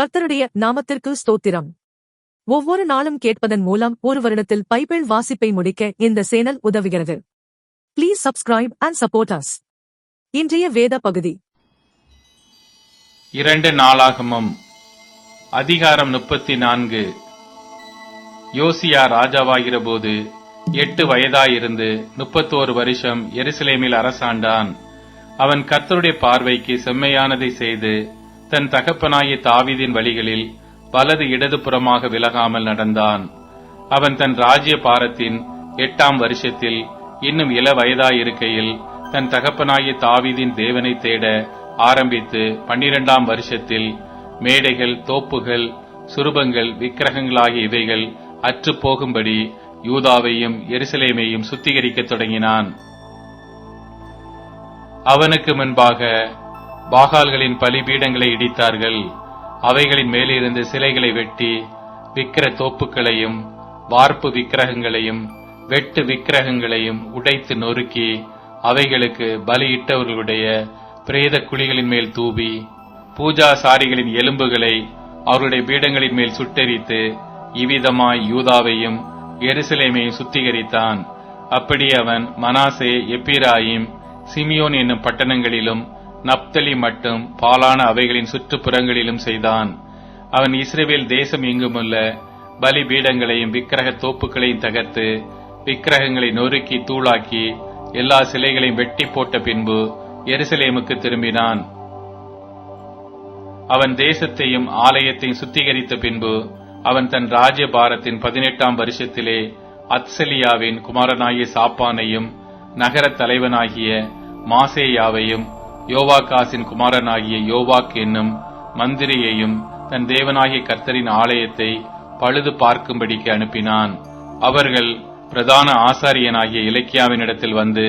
கர்த்தருடைய நாமத்திற்கு ஸ்தோத்திரம். ஒவ்வொரு நாளும் கேட்பதன் மூலம் ஒரு வருடத்தில் பைபிள் வாசிப்பை முடிக்க இந்த சேனல் உதவுகிறது. Please subscribe and support us இன்றைய வேத பகுதி. இரண்டு நாளாகமும் அதிகாரம் முப்பத்தி நான்கு யோசியா ராஜாவாகிறபோது எட்டு வயதாயிருந்து முப்பத்தோரு வருஷம் எருசலேமில் அரசாண்டான். அவன் கர்த்தருடைய பார்வைக்கு செம்மையானதை செய்து தன் தகப்பனாய தாவிதின் வழிகளில் வலது இடதுபுறமாக விலகாமல் நடந்தான். அவன் தன் ராஜ்ய பாரத்தின் எட்டாம் வருஷத்தில் இன்னும் இள வயதாயிருக்கையில் தன் தகப்பனாய தாவிதின் தேவனை தேட ஆரம்பித்து பன்னிரெண்டாம் வருஷத்தில் மேடைகள் தோப்புகள் சுரூபங்கள் விக்கிரகங்களாகிய இவைகள் அற்றுப்போகும்படி யூதாவையும் எருசலேமையும் சுத்திகரிக்கத் தொடங்கினான். அவனுக்கு முன்பாக பாகால்களின் பலிபீடங்களை இடித்தார்கள். அவைகளின் மேலிருந்து சிலைகளை வெட்டி விக்கிர தோப்புகளையும் வார்ப்பு விக்கிரகங்களையும் வெட்டு விக்கிரகங்களையும் உடைத்து நொறுக்கி அவைகளுக்கு பலியிட்டவர்களுடைய பிரேத குழிகளின் மேல் தூவி பூஜாசாரிகளின் எலும்புகளை அவருடைய பீடங்களின் மேல் சுட்டெரித்து இவ்விதமாய் யூதாவையும் எருசலேமையும் சுத்திகரித்தான். அப்படி அவன் மனாசே எப்பிராயிம் சிமியோன் என்னும் பட்டணங்களிலும் நப்தலி மட்டும் பாலான அவைகளின் சுற்றுப்புறங்களிலும் செய்தான். அவன் இஸ்ரேவேல் தேசம் எங்குமுள்ள பலிபீடங்களையும் விக்கிரக தோப்புகளையும் தகர்த்து விக்கிரகங்களை நொறுக்கி தூளாக்கி எல்லா சிலைகளையும் வெட்டி போட்ட பின்பு எருசலேமுக்கு திரும்பினான். அவன் தேசத்தையும் ஆலயத்தையும் சுத்திகரித்த பின்பு அவன் தன் ராஜ்ய பாரத்தின் பதினெட்டாம் வருஷத்திலே அத்சலியாவின் குமாரனாகிய சாப்பானையும் நகரத் தலைவனாகிய மாசேயாவையும் யோவாகாசின் குமாரனாகிய யோவாக் என்னும் மந்திரியையும் தன் தேவனாகிய கர்த்தரின் ஆலயத்தை பழுது பார்க்கும்படிக்கு அனுப்பினான். அவர்கள் பிரதான ஆசாரியனாகிய இலக்கியாவினிடத்தில் வந்து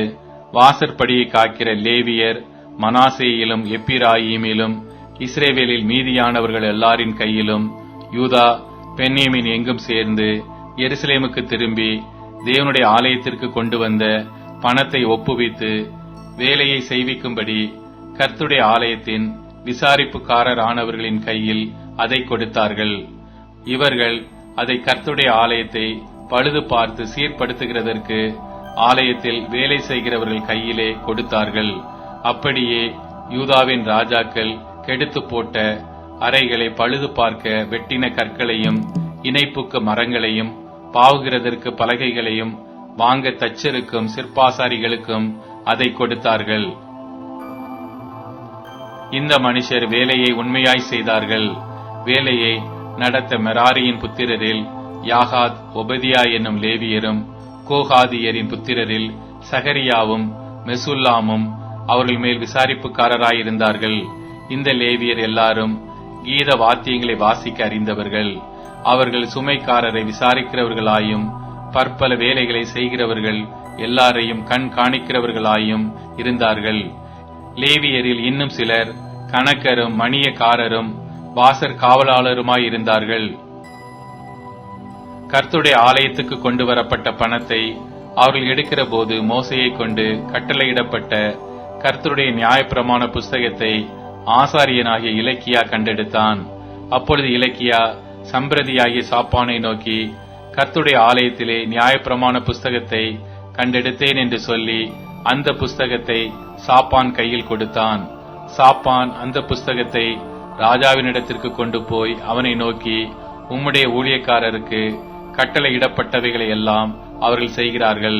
வாசற்படியை காக்கிற லேவியர் மனாசேயிலும் எப்பிராயிமிலும் இஸ்ரேவேலில் மீதியானவர்கள் எல்லாரின் கையிலும் யூதா பென்னேமின் எங்கும் சேர்ந்து எருசலேமுக்கு திரும்பி தேவனுடைய ஆலயத்திற்கு கொண்டு வந்த பணத்தை ஒப்புவித்து வேலையை செய்விக்கும்படி கர்த்துடைய ஆலயத்தின் விசாரிப்புக்காரர் ஆனவர்களின் கையில் அதை கொடுத்தார்கள். இவர்கள் அதை கர்த்துடைய ஆலயத்தை பழுது பார்த்து சீர்படுத்துகிறதற்கு ஆலயத்தில் வேலை செய்கிறவர்கள் கையிலே கொடுத்தார்கள். அப்படியே யூதாவின் ராஜாக்கள் கெடுத்து போட்ட அறைகளை பழுது பார்க்க வெட்டின கற்களையும் இணைப்புக்கு மரங்களையும் பாவுகிறதற்கு பலகைகளையும் வாங்க தச்சருக்கும் சிற்பாசாரிகளுக்கும் அதை கொடுத்தார்கள். இந்த மனுஷர் வேலையை உண்மையாய் செய்தார்கள். வேலையை நடத்த மெராரியின் புத்திரரில் யாகாத் ஒபதியா என்னும் லேவியரும் கோகாதியரின் புத்திரரில் சகரியாவும் மெசுல்லாமும் அவர்கள் மேல் விசாரிப்புக்காரராயிருந்தார்கள். இந்த லேவியர் எல்லாரும் கீத வாத்தியங்களை வாசிக்க அறிந்தவர்கள். அவர்கள் சுமைக்காரரை விசாரிக்கிறவர்களாயும் பற்பல வேலைகளை செய்கிறவர்கள் எல்லாரையும் கண் காணிக்கிறவர்களாயும் இருந்தார்கள். லேவியரில் இன்னும் சிலர் கணக்கரும் மணியக்காரரும் வாசற் காவலாளருமாய் இருந்தார்கள் கர்த்துடைய ஆலயத்துக்கு கொண்டு வரப்பட்ட பணத்தை அவர்கள் எடுக்கிற போது மோசையை கொண்டு கட்டளையிடப்பட்ட கர்த்தருடைய நியாயப்பிரமாண புஸ்தகத்தை ஆசாரியனாகிய இலக்கியா கண்டெடுத்தான். அப்பொழுது இலக்கியா சம்பிரதியாகிய சாப்பானை நோக்கி கர்த்துடைய ஆலயத்திலே நியாயப்பிரமாண புஸ்தகத்தை கண்டெடுத்தேன் என்று சொல்லி அந்த புஸ்தகத்தை சாப்பான் கையில் கொடுத்தான். சாப்பான் அந்த புஸ்தகத்தை ராஜாவினிடத்திற்கு கொண்டு போய் அவனை நோக்கி உம்முடைய ஊழியக்காரருக்கு கட்டளையிடப்பட்டவைகளை எல்லாம் அவர்கள் செய்கிறார்கள்.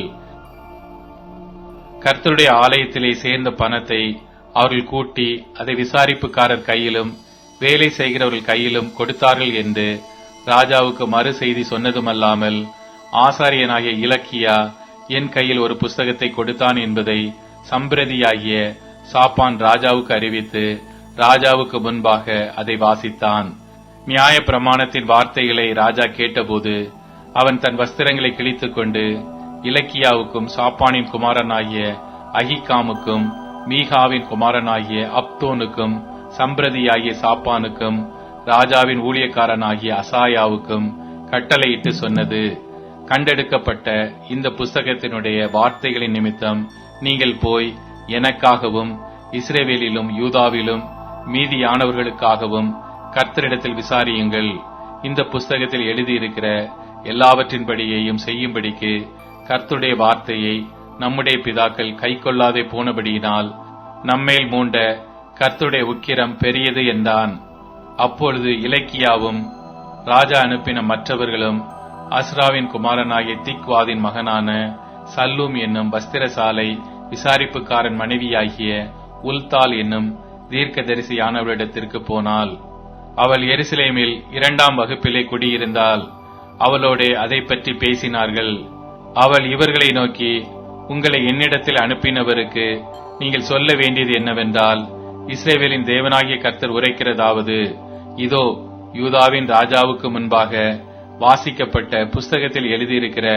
கர்த்தருடைய ஆலயத்திலே சேர்ந்த பணத்தை அவர்கள் கூட்டி அதை விசாரிப்புக்காரர் கையிலும் வேலை செய்கிறவர்கள் கையிலும் கொடுத்தார்கள் என்று ராஜாவுக்கு மறு செய்தி சொன்னதுமல்லாமல் ஆசாரியனாகிய இலக்கியா என் கையில் ஒரு புஸ்தகத்தை கொடுத்தான் என்பதை சம்பிரதியாகிய சாப்பான் ராஜாவுக்கு அறிவித்து ராஜாவுக்கு முன்பாக அதை வாசித்தான். நியாய பிரமாணத்தின் வார்த்தைகளை ராஜா கேட்டபோது அவன் தன் வஸ்திரங்களை கிழித்துக் கொண்டு இலக்கியாவுக்கும் சாப்பானின் குமாரனாகிய அகிகாமுக்கும் மீகாவின் குமாரனாகிய அப்தோனுக்கும் சம்பிரதியாகிய சாப்பானுக்கும் ராஜாவின் ஊழியக்காரனாகிய அசாயாவுக்கும் கட்டளையிட்டு சொன்னது. கண்டெடுக்கப்பட்ட இந்த புஸ்தகத்தினுடைய வார்த்தைகளின் நிமித்தம் நீங்கள் போய் எனக்காகவும் இஸ்ரேவேலிலும் யூதாவிலும் மீதியானவர்களுக்காகவும் கர்த்தரிடத்தில் விசாரியுங்கள். இந்த புஸ்தகத்தில் எழுதியிருக்கிற எல்லாவற்றின்படியையும் செய்யும்படிக்கு கர்த்தருடைய வார்த்தையை நம்முடைய பிதாக்கள் கை கொள்ளாதே போனபடியினால் நம்மேல் மூண்ட கர்த்தருடைய உக்கிரம் பெரியது என்றான். அப்பொழுது இலக்கியாவும் ராஜா அனுப்பின மற்றவர்களும் அஸ்ராவின் குமாரனாகிய திக்வாதின் மகனான சல்லூம் என்னும் வஸ்திரசாலை விசாரிப்புக்காரன் மனைவியாகிய உல்தால் என்னும் தீர்க்கதரிசியானவரிடத்திற்கு போனாள். அவள் எருசலேமில் இரண்டாம் வகுப்பிலே குடியிருந்தாள். அவளோடே அதை பற்றி பேசினார்கள். அவள் இவர்களை நோக்கி உங்களை என்னிடத்தில் அனுப்பினவருக்கு நீங்கள் சொல்ல வேண்டியது என்னவென்றால் இஸ்ரேவேலின் தேவனாகிய கர்த்தர் உரைக்கிறதாவது இதோ யூதாவின் ராஜாவுக்கு முன்பாக வாசிக்கப்பட்ட புஸ்தகத்தில் எழுதியிருக்கிற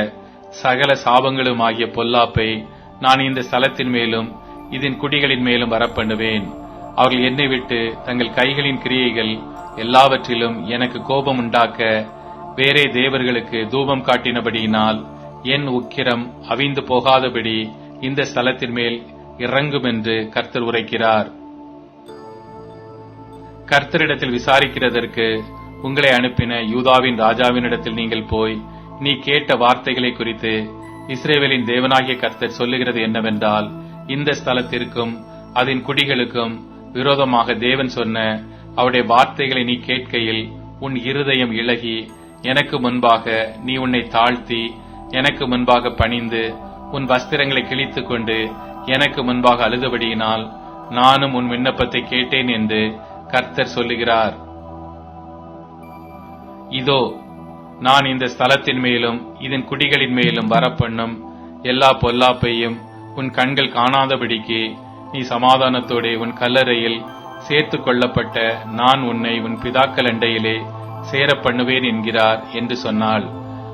சகல சாபங்களும் ஆகிய பொல்லாப்பை நான் இந்த ஸ்தலத்தின் மேலும் இதன் குடிகளின் மேலும் வரப்பண்ணுவேன். அவர்கள் என்னை விட்டு தங்கள் கைகளின் கிரியைகள் எல்லாவற்றிலும் எனக்கு கோபம் உண்டாக்க வேறே தேவர்களுக்கு தூபம் காட்டினபடியினால் என் உக்கிரம் அவிந்து போகாதபடி இந்த ஸ்தலத்தின் மேல் இறங்கும் என்று கர்த்தர் உரைக்கிறார். கர்த்தரிடத்தில் விசாரிக்கிறதற்கு உங்களை அனுப்பின யூதாவின் ராஜாவினிடத்தில் நீங்கள் போய் நீ கேட்ட வார்த்தைகளை குறித்து இஸ்ரேவேலின் தேவனாகிய கர்த்தர் சொல்லுகிறது என்னவென்றால் இந்த ஸ்தலத்திற்கும் அதன் குடிகளுக்கும் விரோதமாக தேவன் சொன்ன அவருடைய வார்த்தைகளை நீ கேட்கையில் உன் இருதயம் இழகி எனக்கு முன்பாக நீ உன்னை தாழ்த்தி எனக்கு முன்பாக பணிந்து உன் வஸ்திரங்களை கிழித்து கொண்டு எனக்கு முன்பாக அழுதபடியினால் நானும் உன் விண்ணப்பத்தை கேட்டேன் என்று கர்த்தர் சொல்லுகிறார். இதோ நான் இந்த ஸ்தலத்தின் மேலும் இதன் குடிகளின் மேலும் வரப்பண்ணும் எல்லா பொல்லாப்பையும் உன் கண்கள் காணாதபடிக்கு நீ சமாதானத்தோடே உன் கல்லறையில் சேர்த்து கொள்ளப்பட்ட நான் உன்னை உன் பிதாக்கள் அண்டையிலே சேர பண்ணுவேன் என்கிறார் என்று சொன்னாள்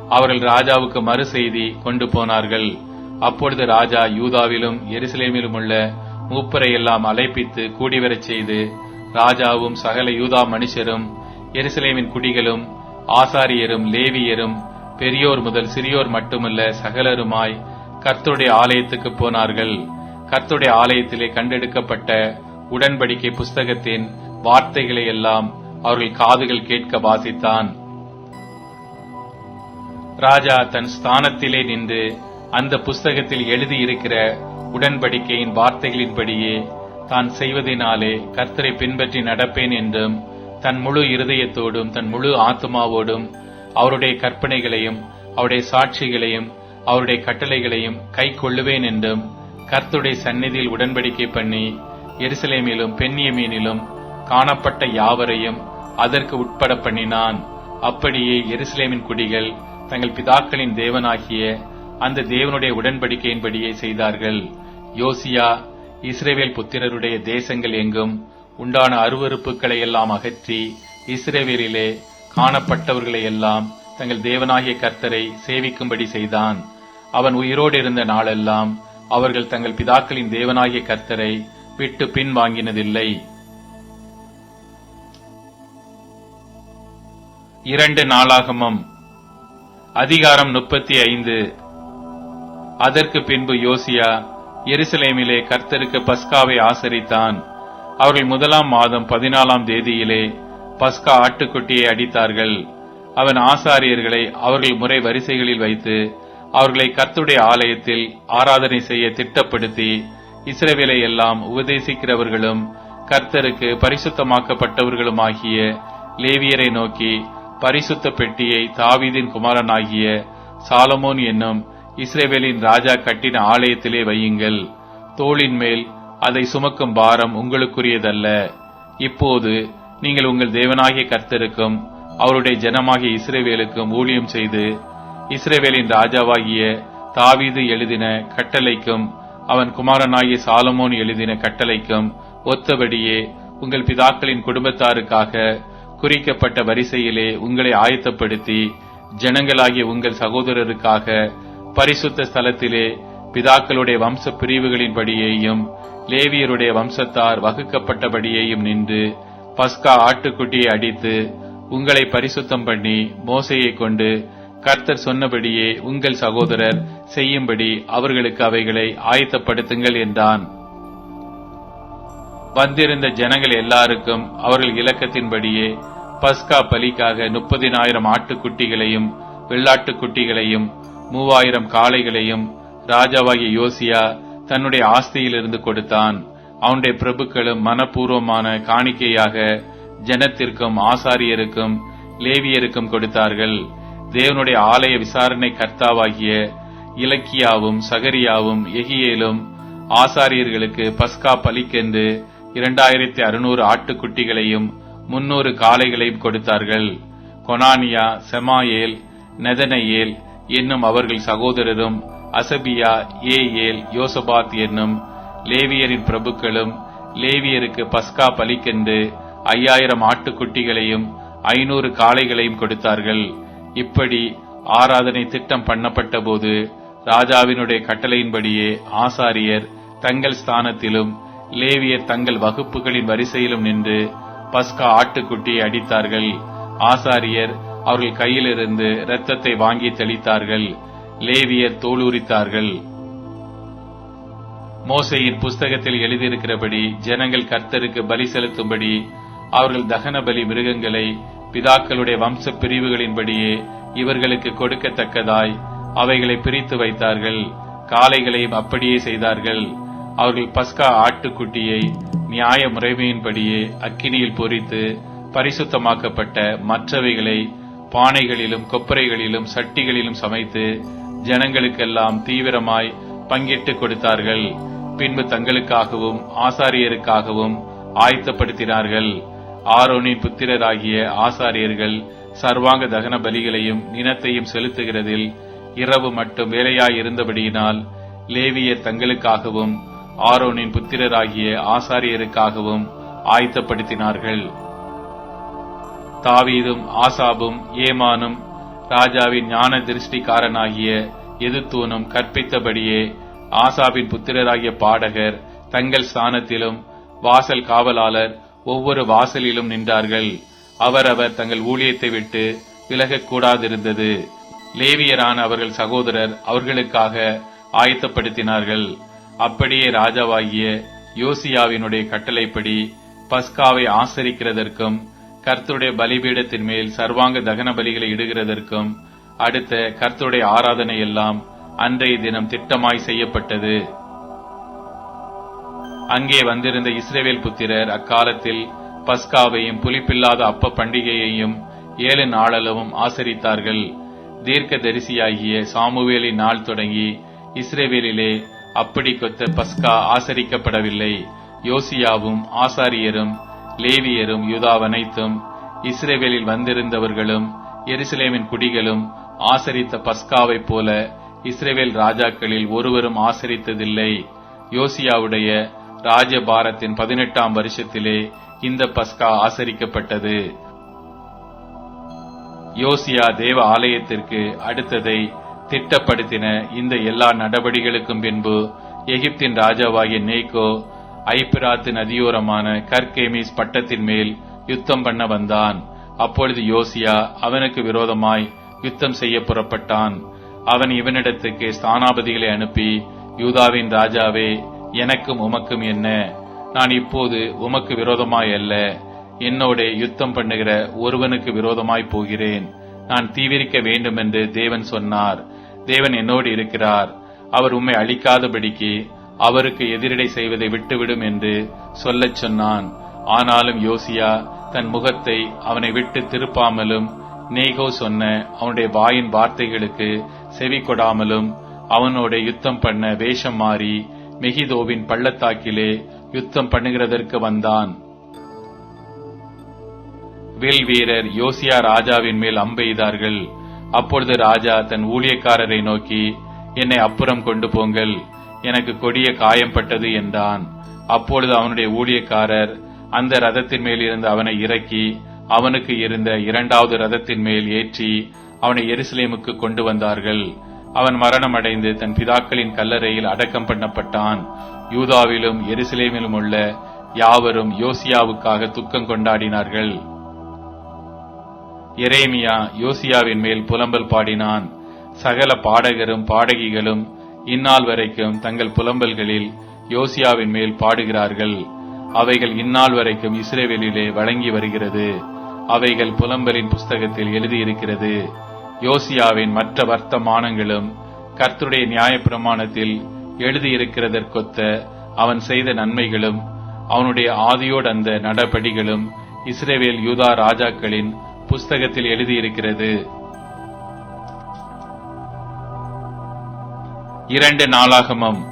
அவர்கள் ராஜாவுக்கு மறு செய்தி கொண்டு போனார்கள். அப்பொழுது ராஜா யூதாவிலும் எருசலேமிலும் உள்ள மூப்பரை எல்லாம் அழைப்பித்து கூடிவரச் செய்து ராஜாவும் சகல யூதா மனுஷரும் எருசலேமின் குடிகளும் ஆசாரியரும் லேவியரும் பெரியோர் முதல் சிறியோர் மட்டுமல்ல சகலருமாய் கர்த்தருடைய ஆலயத்துக்கு போனார்கள். கர்த்தருடைய ஆலயத்திலே கண்டெடுக்கப்பட்ட உடன்படிக்கை புஸ்தகத்தின் வார்த்தைகளை எல்லாம் அவர்கள் காதுகள் கேட்க வாசித்தான். ராஜா தன் ஸ்தானத்திலே நின்று அந்த புஸ்தகத்தில் எழுதியிருக்கிற உடன்படிக்கையின் வார்த்தைகளின்படியே தான் செய்வதினாலே கர்த்தரை பின்பற்றி நடப்பேன் என்றும் தன் முழு இருதயத்தோடும் தன் முழு ஆத்மாவோடும் அவருடைய கற்பனைகளையும் அவருடைய சாட்சிகளையும் அவருடைய கட்டளைகளையும் கை கொள்ளுவேன் என்றும் கர்த்துடைய சந்நிதியில் உடன்படிக்கை பண்ணி எருசலேமிலும் பெண்ணியமீனிலும் காணப்பட்ட யாவரையும் அதற்கு உட்பட பண்ணினான். அப்படியே எருசலேமின் குடிகள் தங்கள் பிதாக்களின் தேவனாகிய அந்த தேவனுடைய உடன்படிக்கையின்படியே செய்தார்கள். யோசியா இஸ்ரேவேல் புத்திரருடைய தேசங்கள் எங்கும் உண்டான அருவறுப்புகளை எல்லாம் அகற்றி இஸ்ரேவேலிலே காணப்பட்டவர்களை எல்லாம் தங்கள் தேவனாகிய கர்த்தரை சேவிக்கும்படி செய்தான். அவன் உயிரோடு இருந்த நாளெல்லாம் அவர்கள் தங்கள் பிதாக்களின் தேவனாகிய கர்த்தரை விட்டு பின் வாங்கினதில்லை இரண்டு நாளாகமம். அதிகாரம் முப்பத்தி ஐந்து அதற்கு பின்பு யோசியா எருசலேமிலே கர்த்தருக்கு பஸ்காவை ஆசரித்தான். அவர்கள் முதலாம் மாதம் பதினாலாம் தேதியிலே பஸ்கா ஆட்டுக்குட்டியை அடித்தார்கள். அவன் ஆசாரியர்களை அவர்கள் முறை வரிசைகளில் வைத்து அவர்களை கர்த்துடைய ஆலயத்தில் ஆராதனை செய்ய திட்டப்படுத்தி இஸ்ரேவேலை எல்லாம் உபதேசிக்கிறவர்களும் கர்த்தருக்கு பரிசுத்தமாக்கப்பட்டவர்களுமாகிய லேவியரை நோக்கி பரிசுத்த பெட்டியை தாவீதின் குமாரனாகிய சாலமோன் என்னும் இஸ்ரேவேலின் ராஜா கட்டின ஆலயத்திலே வையுங்கள். தோளின் மேல் அதை சுமக்கும் பாரம் உங்களுக்குரியதல்ல. இப்போது நீங்கள் உங்கள் தேவனாகிய கர்த்தருக்கும் அவருடைய ஜனமாகிய இஸ்ரேவேலுக்கும் ஊழியம் செய்து இஸ்ரேவேலின் ராஜாவாகிய தாவீது எழுதின கட்டளைக்கும் அவன் குமாரனாகிய சாலமோன் எழுதின கட்டளைக்கும் ஒத்தபடியே உங்கள் பிதாக்களின் குடும்பத்தாருக்காக குறிக்கப்பட்ட வரிசையிலே உங்களை ஆயத்தப்படுத்தி ஜனங்களாகிய உங்கள் சகோதரருக்காக பரிசுத்த ஸ்தலத்திலே பிதாக்களுடைய வம்ச பிரிவுகளின்படியேயும் லேவியருடைய வம்சத்தார் வகுக்கப்பட்டபடியேயும் நின்று பஸ்கா ஆட்டுக்குட்டியை அடித்து உங்களை பரிசுத்தம் பண்ணி மோசையை கொண்டு கர்த்தர் சொன்னபடியே உங்கள் சகோதரர் செய்யும்படி அவர்களுக்கு அவைகளை ஆயத்தப்படுத்துங்கள் என்றான். வந்திருந்த ஜனங்கள் எல்லாருக்கும் அவர்கள் இலக்கத்தின்படியே பஸ்கா பலிக்காக முப்பதினாயிரம் ஆட்டுக்குட்டிகளையும் வெள்ளாட்டுக்குட்டிகளையும் மூவாயிரம் காளைகளையும் ராஜாவாகிய யோசியா தன்னுடைய ஆஸ்தியிலிருந்து கொடுத்தான். அவனுடைய பிரபுக்களும் மனப்பூர்வமான காணிக்கையாக ஜனத்திற்கும் ஆசாரியருக்கும் லேவியருக்கும் கொடுத்தார்கள். தேவனுடைய ஆலய விசாரணை கர்த்தாவாகிய இலக்கியாவும் சகரியாவும் எகியேலும் ஆசாரியர்களுக்கு பஸ்கா பலிக்கென்று இரண்டாயிரத்தி அறுநூறு ஆட்டுக்குட்டிகளையும் முன்னூறு காளைகளையும் கொடுத்தார்கள். கொனானியா செமாயேல் நெதனையேல் என்னும் அவர்கள் சகோதரரும் அசபியா ஏஏல் யோசபாத் என்னும் லேவியரின் பிரபுக்களும் லேவியருக்கு பஸ்கா பலிக்கென்று ஐயாயிரம் ஆட்டுக்குட்டிகளையும் ஐநூறு காளைகளையும் கொடுத்தார்கள். இப்படி ஆராதனை திட்டம் பண்ணப்பட்ட போது ராஜாவினுடைய கட்டளையின்படியே ஆசாரியர் தங்கள் ஸ்தானத்திலும் லேவியர் தங்கள் வகுப்புகளின் வரிசையிலும் நின்று பஸ்கா ஆட்டுக்குட்டியை அடித்தார்கள். ஆசாரியர் அவர்கள் கையிலிருந்து இரத்தத்தை வாங்கி தெளித்தார்கள். லேவியர் தோலுரித்தார்கள். மோசையின் புஸ்தகத்தில் எழுதியிருக்கிறபடி ஜனங்கள் கர்த்தருக்கு பலி செலுத்தும்படி அவர்கள் தகன பலி மிருகங்களை பிதாக்களுடைய வம்ச பிரிவுகளின்படியே இவர்களுக்கு கொடுக்கத்தக்கதாய் அவைகளை பிரித்து வைத்தார்கள். காளைகளையும் அப்படியே செய்தார்கள். அவர்கள் பஸ்கா ஆட்டுக்குட்டியை நியாய முறைமையின்படியே அக்கினியில் பொறித்து பரிசுத்தமாக்கப்பட்ட மற்றவைகளை பானைகளிலும் கொப்பரைகளிலும் சட்டிகளிலும் சமைத்து ஜனங்களுக்கெல்லாம் தீவிரமாய் பங்கிட்டு கொடுத்தார்கள். பின்பு தங்களுக்காகவும் ஆசாரியருக்காகவும் ஆயத்தப்படுத்தினார்கள். ஆரோனின் புத்திரராகிய ஆசாரியர்கள் சர்வாங்க தகன பலிகளையும் நினத்தையும் செலுத்துகிறதில் இரவு மட்டும் வேலையாயிருந்தபடியினால் லேவியர் தங்களுக்காகவும் ஆரோனின் புத்திரராகிய ஆசாரியருக்காகவும் ஆயத்தப்படுத்தினார்கள். தாவீதும் ஆசாபும் ஏமானும் ராஜாவின் ஞான திருஷ்டிக்காரனாகிய எதிர்த்தூனும் கற்பித்தபடியே ஆசாவின் புத்திரராகிய பாடகர் தங்கள் ஸ்தானத்திலும் வாசல் காவலாளர் ஒவ்வொரு வாசலிலும் நின்றார்கள். அவரவர் தங்கள் ஊழியத்தை விட்டு விலகக்கூடாதிருந்தது. லேவியரான அவர்கள் சகோதரர் அவர்களுக்காக ஆயத்தப்படுத்தினார்கள். அப்படியே ராஜாவாகிய யோசியாவினுடைய கட்டளைப்படி பஸ்காவை ஆசரிக்கிறதற்கும் கர்த்தருடைய பலிபீடத்தின் மேல் சர்வாங்க தகன பலிகளை இடுகிறதற்கும் அடுத்த கர்த்தருடைய ஆராதனை எல்லாம் அன்றைய தினம் திட்டமாய் செய்யப்பட்டது. அங்கே வந்திருந்த இஸ்ரேவேல் புத்திரர் அக்காலத்தில் பஸ்காவையும் புலிப்பில்லாத அப்ப பண்டிகையையும் ஏழு நாளளவும் ஆசரித்தார்கள். தீர்க்க தரிசியாகிய சாமுவேலின் நாள் தொடங்கி இஸ்ரேவேலிலே அப்படி கொத்த பஸ்கா ஆசரிக்கப்படவில்லை. யோசியாவும் ஆசாரியரும் லேவியரும் யூதாவனைத்தும் இஸ்ரேவேலில் வந்திருந்தவர்களும் எருசலேமின் குடிகளும் ஆசரித்த பஸ்காவைப் போல இஸ்ரேவேல் ராஜாக்களில் ஒருவரும் ஆசரித்ததில்லை. யோசியாவுடைய ராஜபாரத்தின் பதினெட்டாம் வருஷத்திலே இந்த பஸ்கா ஆசரிக்கப்பட்டது. யோசியா தேவ ஆலயத்திற்கு அடுத்ததை திட்டப்படுத்தின இந்த எல்லா நடவடிக்கைகளுக்கும் பின்பு எகிப்தின் ராஜாவாகிய நேகோ ஐப்பிராத்து நதியோரமான கர்கேமிஸ் பட்டத்தின் மேல் யுத்தம் பண்ண வந்தான். அப்பொழுது யோசியா அவனுக்கு விரோதமாய் யுத்தம் செய்ய புறப்பட்டான். அவன் இவனிடத்துக்கு ஸ்தானாபதிகளை அனுப்பி யூதாவின் ராஜாவே எனக்கும் உமக்கும் என்ன? நான் இப்போது உமக்கு விரோதமாய் அல்ல. என்னோட யுத்தம் பண்ணுகிற ஒருவனுக்கு விரோதமாய் போகிறேன். நான் தீவிரிக்க வேண்டும் என்று தேவன் சொன்னார். தேவன் என்னோடு இருக்கிறார். அவர் உம்மை அழிக்காதபடிக்கு அவருக்கு எதிரிடை செய்வதை விட்டுவிடும் என்று சொல்லச் சொன்னான். ஆனாலும் யோசியா தன் முகத்தை அவனை விட்டு திருப்பாமலும் நேகோ சொன்ன அவனுடைய வாயின் வார்த்தைகளுக்கு செவி கொடாமலும் அவனோட யுத்தம் பண்ண வேஷம் மாறி மெகிதோவின் பள்ளத்தாக்கிலே யுத்தம் பண்ணுகிறதற்கு வந்தான். வில் வீரர் யோசியா ராஜாவின் மேல் அம்பெய்தார்கள் அப்பொழுது ராஜா தன் ஊழியக்காரரை நோக்கி என்னை அப்புறம் கொண்டு போங்கள். எனக்கு கொடிய காயம்பட்டது என்றான். அப்பொழுது அவனுடைய ஊழியக்காரர் அந்த ரதத்தின் மேல் இருந்து அவனை இறக்கி அவனுக்கு இருந்த இரண்டாவது ரதத்தின் மேல் ஏற்றி அவனை எருசலேமுக்கு கொண்டு வந்தார்கள். அவன் மரணமடைந்து தன் பிதாக்களின் கல்லறையில் அடக்கம் பண்ணப்பட்டான். யூதாவிலும் எருசலேமிலும் உள்ள யாவரும் யோசியாவுக்காக துக்கம் கொண்டாடினார்கள். எரேமியா யோசியாவின் மேல் புலம்பல் பாடினான். சகல பாடகரும் பாடகிகளும் இந்நாள் வரைக்கும் தங்கள் புலம்பல்களில் யோசியாவின் மேல் பாடுகிறார்கள். அவைகள் இந்நாள் வரைக்கும் இஸ்ரேவேலிலே வழங்கி வருகிறது. அவைகள் புலம்பலின் புஸ்தகத்தில் எழுதியிருக்கிறது. யோசியாவின் மற்ற வர்த்தமானங்களும் கர்த்தருடைய நியாயப்பிரமாணத்தில் எழுதியிருக்கிறதற்கொத்த அவன் செய்த நன்மைகளும் அவனுடைய ஆதியோடு அந்த நடபடிகளும் இஸ்ரேவேல் யூதா ராஜாக்களின் புஸ்தகத்தில் எழுதியிருக்கிறது. இரண்டு நாளாகமம்.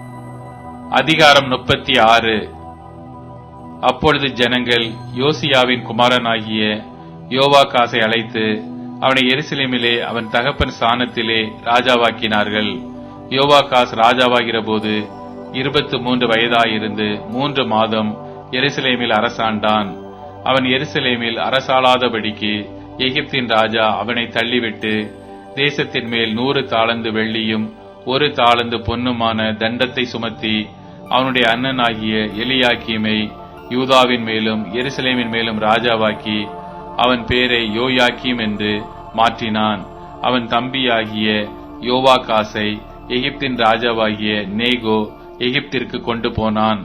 அதிகாரம் முப்பத்தி ஆறு அப்பொழுது ஜனங்கள் யோசியாவின் குமாரனாகிய யோவாகாசை அழைத்து அவனை எருசலேமிலே அவன் தகப்பன் ஸ்தானத்திலே ராஜாவாக்கினார்கள். யோவாகாஸ் ராஜாவாகிற போது இருபத்து மூன்று வயதாயிருந்து மூன்று மாதம் எருசலேமில் அரசாண்டான். அவன் எருசலேமில் அரசாளாதபடிக்கு எகிப்தின் ராஜா அவனை தள்ளிவிட்டு தேசத்தின் மேல் நூறு தாளந்து வெள்ளியும் ஒரு தாளந்து பொன்னுமான தண்டத்தை சுமத்தி அவனுடைய அண்ணனாகிய எலியாக்கியமை யூதாவின் மேலும் எருசலேமின் மேலும் ராஜாவாக்கி அவன் பேரை யோயாக்கியம் என்று மாற்றினான். அவன் தம்பியாகிய யோவாகாசை எகிப்தின் ராஜாவாகிய நேகோ எகிப்திற்கு கொண்டு போனான்.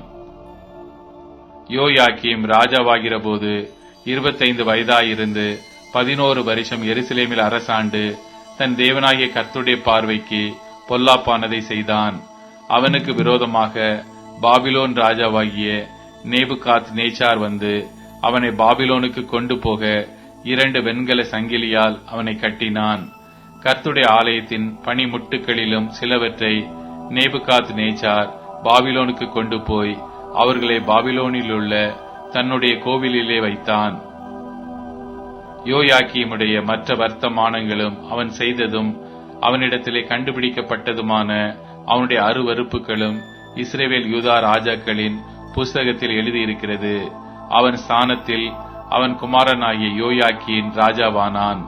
யோயாக்கியம் ராஜாவாகிற போது இருபத்தைந்து வயதாயிருந்து பதினோரு வருஷம் எருசலேமில் அரசாண்டு தன் தேவனாகிய கர்த்தருடைய பார்வைக்கு பொல்லாப்பானதை செய்தான். அவனுக்கு விரோதமாக பாபிலோன் ராஜாவாகிய நேபுகாத் நேச்சார் வந்து அவனை பாபிலோனுக்கு கொண்டு போக இரண்டு வெண்கல சங்கிலியால் அவனை கட்டினான். கர்த்துடைய ஆலயத்தின் பனிமுட்டுகளிலும் சிலவற்றை நேபுகாத் நேச்சார் பாபிலோனுக்கு கொண்டு போய் அவர்களை பாபிலோனில் உள்ள தன்னுடைய கோவிலிலே வைத்தான். யோயாக்கியமுடைய மற்ற வர்த்தமானங்களும் அவன் செய்ததும் அவனிடத்திலே கண்டுபிடிக்கப்பட்டதுமான அவனுடைய அருவறுப்புகளும் இஸ்ரேவேல் யூதா ராஜாக்களின் புஸ்தகத்தில் எழுதியிருக்கிறது. அவன் ஸ்தானத்தில் அவன் குமாரனாகிய யோயாக்கியின் ராஜாவானான்.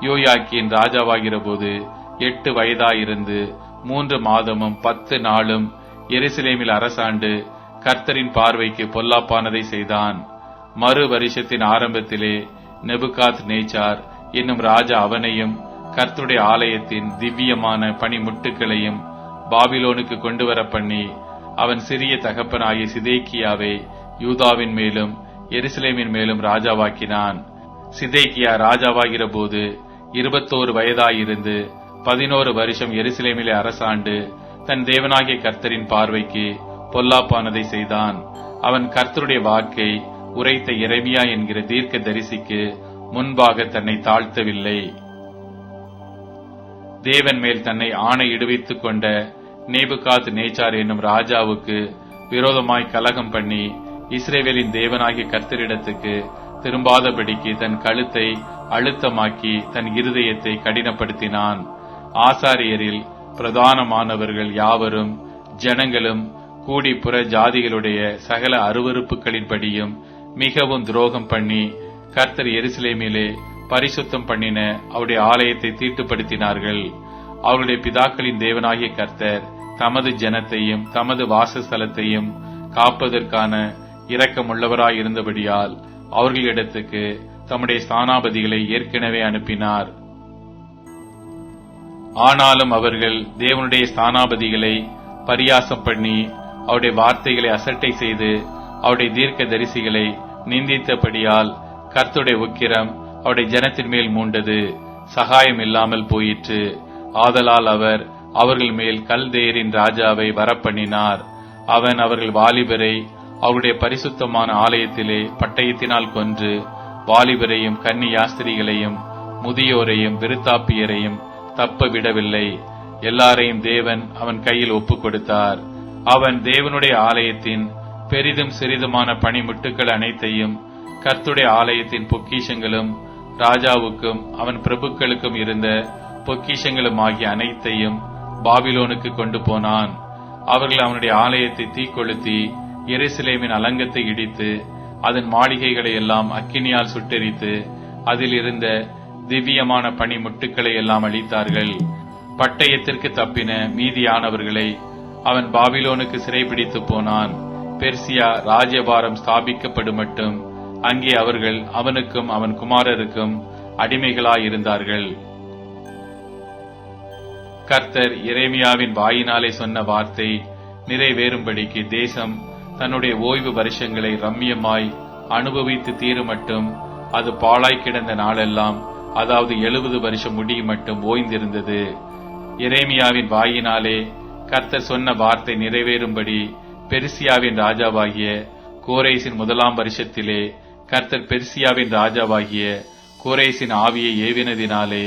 யோயாக்கியின் ராஜாவாகிற போது எட்டு வயதாயிருந்து மூன்று மாதமும் பத்து நாளும் எருசலேமில் அரசாண்டு கர்த்தரின் பார்வைக்கு பொல்லாப்பானதை செய்தான். மறு வருஷத்தின் ஆரம்பத்திலே நெபுகாத் நேச்சார் என்னும் ராஜா அவனையும் கர்த்துடைய ஆலயத்தின் திவ்யமான பனிமுட்டுகளையும் பாபிலோனுக்கு கொண்டு வர பண்ணி அவன் சிறிய தகப்பனாகிய சிதேக்கியாவை யூதாவின் மேலும் எருசலேமின் மேலும் ராஜாவாக்கினான். சிதேக்கியா ராஜாவாகிற போது இருபத்தோரு வயதாயிருந்து பதினோரு வருஷம் எருசலேமிலே அரசாண்டு தன் தேவனாகிய கர்த்தரின் பார்வைக்கு பொல்லாப்பானதை செய்தான். அவன் கர்த்தருடைய வாக்கை உரைத்த இறைமியா என்கிற தீர்க்க தரிசிக்கு முன்பாக தன்னை தாழ்த்தவில்லை. தேவன் மேல் தன்னை ஆணையிடுவித்துக் கொண்ட நேபுகாத் நேச்சார் என்னும் ராஜாவுக்கு விரோதமாய் கலகம் பண்ணி இஸ்ரேவேலின் தேவனாகிய கர்த்தரிடத்துக்கு திரும்பாதபடிக்கு தன் கழுத்தை அழுத்தமாக்கி தன் இருதயத்தை கடினப்படுத்தினான். ஆசாரியரில் பிரதானமானவர்கள் யாவரும் ஜனங்களும் கூடி புற ஜாதிகளுடைய சகல அருவறுப்புகளின்படியும் மிகவும் துரோகம் பண்ணி கர்த்தர் எருசலேமிலே பரிசுத்தம் பண்ணின அவருடைய ஆலயத்தை தீட்டுப்படுத்தினார்கள். அவருடைய பிதாக்களின் தேவனாகிய கர்த்தர் தமது ஜனத்தையும் தமது வாசஸ்தலத்தையும் காப்பதற்கான இரக்கமுள்ளவராயிருந்தபடியால் அவர்களிடத்துக்கு தம்முடைய ஸ்தானாபதிகளை ஏற்கனவே அனுப்பினார். ஆனாலும் அவர்கள் தேவனுடைய ஸ்தானாபதிகளை பரியாசம் பண்ணி அவருடைய வார்த்தைகளை அசட்டை செய்து அவருடைய தீர்க்க தரிசிகளை நிந்தித்தபடியால் கர்த்துடைய உக்கிரம் அவருடைய ஜனத்தின் மேல் மூண்டது. சகாயம் இல்லாமல் போயிற்று. ஆதலால் அவர் அவர்கள் மேல் கல்தேரின் ராஜாவை வரப்பண்ணினார். அவன் அவர்கள் வாலிபரை அவருடைய பரிசுத்தமான ஆலயத்திலே பட்டயத்தினால் கொன்று வாலிபரையும் கன்னி யாஸ்திரிகளையும் முதியோரையும் விருத்தாப்பியரையும் தப்ப விடவில்லை. எல்லாரையும் தேவன் அவன் கையில் ஒப்பு கொடுத்தார் அவன் தேவனுடைய ஆலயத்தின் பெரிதும் சிறிதுமான பணிமுட்டுக்கள் அனைத்தையும் கர்த்துடைய ஆலயத்தின் பொக்கிஷங்களும் ராஜாவுக்கும் அவன் பிரபுக்களுக்கும் இருந்த பொக்கிஷங்களும் ஆகிய அனைத்தையும் பாபிலோனுக்கு கொண்டு போனான். அவர்கள் அவனுடைய ஆலயத்தை தீக்கொளுத்தி எருசலேமின் அலங்கத்தை இடித்து அதன் மாளிகைகளை எல்லாம் அக்கினியால் சுட்டெரித்து அதில் இருந்த திவ்யமான பனிமுட்டுக்களை எல்லாம் அளித்தார்கள் பட்டயத்திற்கு தப்பின மீதியானவர்களை அவன் பாபிலோனுக்கு சிறைபிடித்து போனான். பெர்சியா ராஜ்யபாரம் ஸ்தாபிக்கப்படும் மட்டும் அங்கே அவர்கள் அவனுக்கும் அவன் குமாரருக்கும் அடிமைகளாயிருந்தார்கள். கர்த்தர் இறைமியாவின் வாயினாலே சொன்ன வார்த்தை நிறைவேறும்படிக்கு தேசம் தன்னுடைய ஓய்வு வருஷங்களை ரம்மியமாய் அனுபவித்து தீருமட்டும் அது பாழாய் கிடந்த நாளெல்லாம் அதாவது எழுபது வருஷம் முடியும் மட்டும் ஓய்ந்திருந்தது. இறைமியாவின் வாயினாலே கர்த்தர் சொன்ன வார்த்தை நிறைவேறும்படி பெர்சியாவின் ராஜாவாகிய கோரேசின் முதலாம் வருஷத்திலே கர்த்தர் பெர்சியாவின் ராஜாவாகிய கோரேசின் ஆவியை ஏவினதினாலே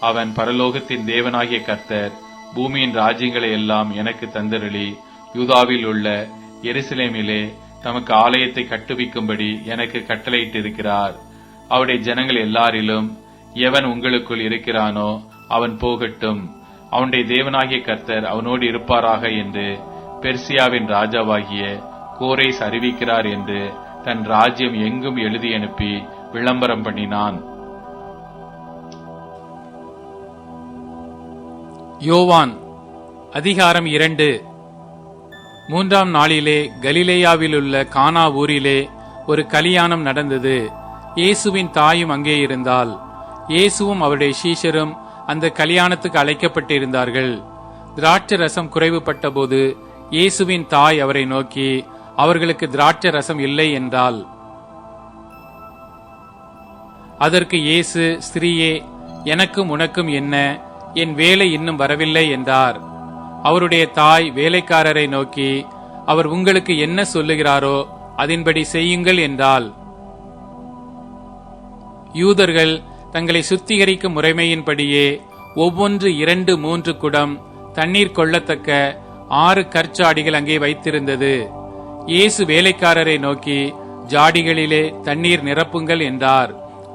அவன் பரலோகத்தின் தேவனாகிய கர்த்தர் பூமியின் ராஜ்யங்களை எல்லாம் எனக்கு தந்தருளி யூதாவில் உள்ள எருசலேமிலே தமக்கு ஆலயத்தை கட்டுவிக்கும்படி எனக்கு கட்டளையிட்டிருக்கிறார். அவருடைய ஜனங்கள் எல்லாரிலும் எவன் உங்களுக்குள் இருக்கிறானோ அவன் போகட்டும். அவனுடைய தேவனாகிய கர்த்தர் அவனோடு இருப்பாராக என்று பெர்சியாவின் ராஜாவாகிய கோரேஸ் அறிவிக்கிறார் என்று தன் ராஜ்யம் எங்கும் எழுதி அனுப்பி விளம்பரம் பண்ணினான். யோவான் அதிகாரம் இரண்டு. மூன்றாம் நாளிலே கலிலேயாவிலுள்ள கானா ஊரிலே ஒரு கலியாணம் நடந்தது. இயேசுவின் தாயும் அங்கே இருந்தால் இயேசுவும் அவருடைய சீஷரும் அந்த கல்யாணத்துக்கு அழைக்கப்பட்டிருந்தார்கள். திராட்சை ரசம் குறைவுபட்ட போது இயேசுவின் தாய் அவரை நோக்கி அவர்களுக்கு திராட்சை ரசம் இல்லை என்றால்? அதற்கு இயேசு ஸ்திரீயே எனக்கும் உனக்கும் என்ன? என் வேலை இன்னும் வரவில்லை என்றார். அவருடைய தாய் வேலைக்காரரை நோக்கி அவர் உங்களுக்கு என்ன சொல்லுகிறாரோ அதன்படி செய்யுங்கள் என்றால் யூதர்கள் தங்களை சுத்திகரிக்கும் முறைமையின்படியே ஒவ்வொன்று இரண்டு மூன்று குடம் தண்ணீர் கொள்ளத்தக்க ஆறு கற்சாடிகள் அங்கே வைத்திருந்தது. இயேசு வேலைக்காரரை நோக்கி ஜாடிகளிலே தண்ணீர் நிரப்புங்கள் என்றார்.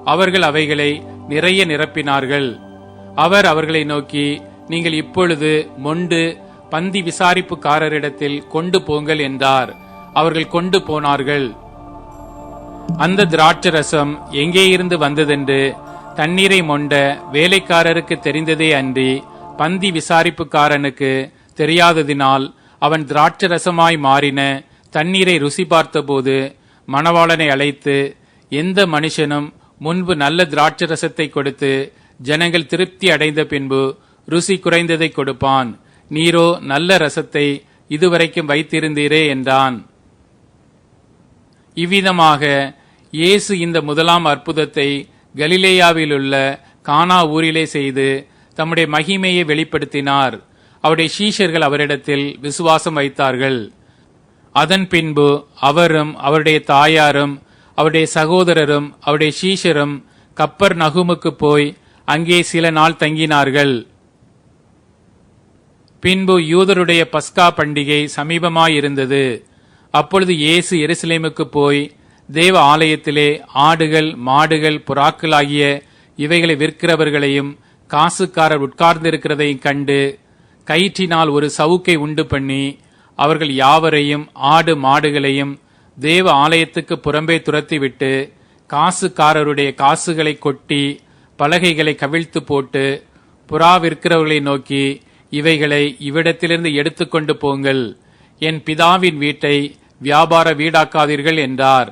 அவர்கள் அவைகளை நிறைய நிரப்பினார்கள். அவர் அவர்களை நோக்கி நீங்கள் இப்பொழுது மொண்டு பந்தி விசாரிப்புக்காரரிடத்தில் கொண்டு போங்கள் என்றார். அவர்கள் கொண்டு போனார்கள். அந்த திராட்சரசம் எங்கேயிருந்து எங்கே இருந்து வந்ததென்று தண்ணீரை மொண்ட வேலைக்காரருக்கு தெரிந்ததே அன்றி பந்தி விசாரிப்புக்காரனுக்கு தெரியாததினால் அவன் திராட்சரசமாய் மாறின தண்ணீரை ருசி பார்த்தபோது மணவாளனை அழைத்து எந்த மனுஷனும் முன்பு நல்ல திராட்சை ரசத்தை கொடுத்து ஜனங்கள் திருப்தி அடைந்த பின்பு ருசி குறைந்ததை கொடுப்பான். நீரோ நல்ல ரசத்தை இதுவரைக்கும் வைத்திருந்தீரே என்றான். இவ்விதமாக இயேசு இந்த முதலாம் அற்புதத்தை கலிலேயாவிலுள்ள கானா ஊரிலே செய்து தம்முடைய மகிமையை வெளிப்படுத்தினார். அவருடைய சீஷர்கள் அவரிடத்தில் விசுவாசம் வைத்தார்கள். அதன் பின்பு அவரும் அவருடைய தாயாரும் அவருடைய சகோதரரும் அவருடைய சீஷரும் கப்பர் நகுமுக்கு போய் அங்கே சில நாள் தங்கினார்கள். பின்பு யூதருடைய பஸ்கா பண்டிகை சமீபமாயிருந்தது. அப்பொழுது இயேசு எருசலேமுக்கு போய் தேவ ஆலயத்திலே ஆடுகள் மாடுகள் புறாக்கள் ஆகிய இவைகளை விற்கிறவர்களையும் காசுக்காரர் உட்கார்ந்திருக்கிறதையும் கண்டு கயிற்றினால் ஒரு சவுக்கை உண்டு பண்ணி அவர்கள் யாவரையும் ஆடு மாடுகளையும் தேவ ஆலயத்துக்கு புறம்பே துரத்திவிட்டு காசுக்காரருடைய காசுகளை கொட்டி பலகைகளை கவிழ்த்து போட்டு புறா விற்கிறவர்களை நோக்கி இவைகளை இவ்விடத்திலிருந்து எடுத்துக்கொண்டு போங்கள். என் பிதாவின் வீட்டை வியாபார வீடாக்காதீர்கள் என்றார்.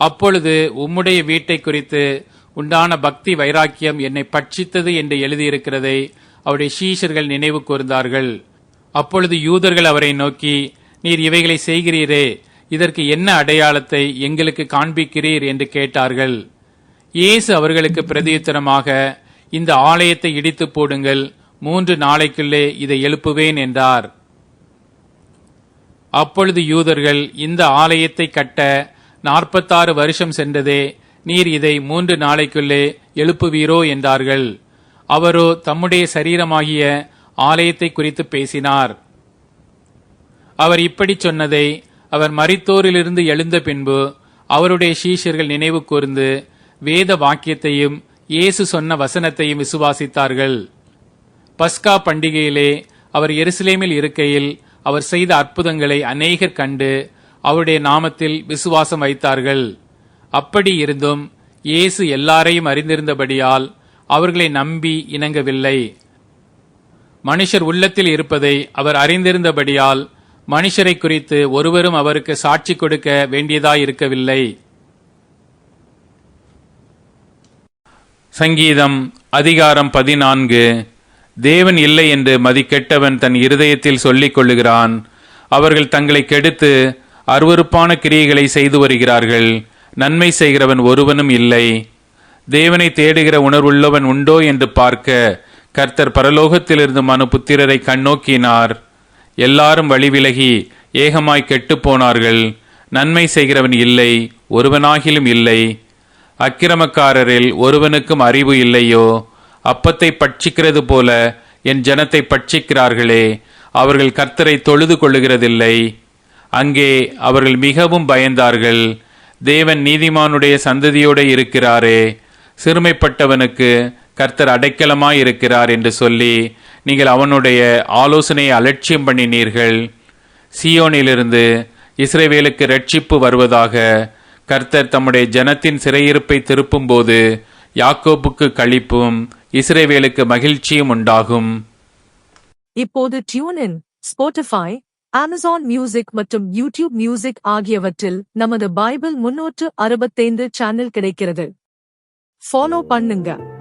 அப்பொழுது உம்முடைய வீட்டை குறித்து உண்டான பக்தி வைராக்கியம் என்னை பட்சித்தது என்று எழுதியிருக்கிறதை அவருடைய சீஷர்கள் நினைவு கூர்ந்தார்கள். அப்பொழுது யூதர்கள் அவரை நோக்கி நீர் இவைகளை செய்கிறீரே இதற்கு என்ன அடையாளத்தை எங்களுக்கு காண்பிக்கிறீர்? என்று கேட்டார்கள். இயேசு அவர்களுக்கு பிரதியுத்தரமாக இந்த ஆலயத்தை இடித்து போடுங்கள் மூன்று நாளைக்குள்ளே இதை எழுப்புவேன் என்றார். அப்பொழுது யூதர்கள் இந்த ஆலயத்தை கட்ட நாற்பத்தாறு வருஷம் சென்றதே நீர் இதை மூன்று நாளைக்குள்ளே எழுப்புவீரோ என்றார்கள். அவரோ தம்முடைய சரீரமாகிய ஆலயத்தை குறித்து பேசினார். அவர் இப்படி சொன்னதை அவர் மரித்தோரிலிருந்து எழுந்த பின்பு அவருடைய சீஷர்கள் நினைவு கூர்ந்து வேத வாக்கியத்தையும் இயேசு சொன்ன வசனத்தையும் விசுவாசித்தார்கள். பஸ்கா பண்டிகையிலே அவர் எருசலேமில் இருக்கையில் அவர் செய்த அற்புதங்களை அநேகர் கண்டு அவருடைய நாமத்தில் விசுவாசம் வைத்தார்கள். அப்படி இருந்தும் இயேசு எல்லாரையும் அறிந்திருந்தபடியால் அவர்களை நம்பி இணங்கவில்லை. மனுஷர் உள்ளத்தில் இருப்பதை அவர் அறிந்திருந்தபடியால் மனுஷரை குறித்து ஒருவரும் அவருக்கு சாட்சி கொடுக்க வேண்டியதாயிருக்கவில்லை. சங்கீதம் அதிகாரம் பதினான்கு. தேவன் இல்லை என்று மதிக்கெட்டவன் தன் இருதயத்தில் சொல்லிக் கொள்ளுகிறான். அவர்கள் தங்களை கெடுத்து அருவருப்பான கிரியைகளை செய்து வருகிறார்கள். நன்மை செய்கிறவன் ஒருவனும் இல்லை. தேவனை தேடுகிற உணர்வுள்ளவன் உண்டோ என்று பார்க்க கர்த்தர் பரலோகத்திலிருந்து மனு புத்திரரை கண்ணோக்கினார். எல்லாரும் வழிவிலகி ஏகமாய் கெட்டுப் போனார்கள் நன்மை செய்கிறவன் இல்லை ஒருவனாகிலும் இல்லை. அக்கிரமக்காரரில் ஒருவனுக்கும் அறிவு இல்லையோ? அப்பத்தை பட்சிக்கிறது போல என் ஜனத்தை பட்சிக்கிறார்களே அவர்கள் கர்த்தரை தொழுது கொள்ளுகிறதில்லை. அங்கே அவர்கள் மிகவும் பயந்தார்கள். தேவன் நீதிமானுடைய சந்ததியோடு இருக்கிறாரே. சிறுமைப்பட்டவனுக்கு கர்த்தர் அடைக்கலமாய் இருக்கிறார் என்று சொல்லி நீங்கள் அவனுடைய ஆலோசனையை அலட்சியம் பண்ணினீர்கள். சியோனிலிருந்து இஸ்ரேவேலுக்கு ரட்சிப்பு வருவதாக கர்த்தர் தம்முடைய ஜனத்தின் சிறையிருப்பை திருப்பும்போது யாக்கோப்புக்கு கழிப்பும் இஸ்ரேவேலுக்கு மகிழ்ச்சியும் உண்டாகும். இப்போது டியூனின் ஸ்போட்டிஃபை அமேசான் மியூசிக் மற்றும் யூடியூப் மியூசிக் ஆகியவற்றில் நமது பைபிள் முன்னூற்று அறுபத்தைந்து சேனல் கிடைக்கிறது. ஃபாலோ பண்ணுங்க.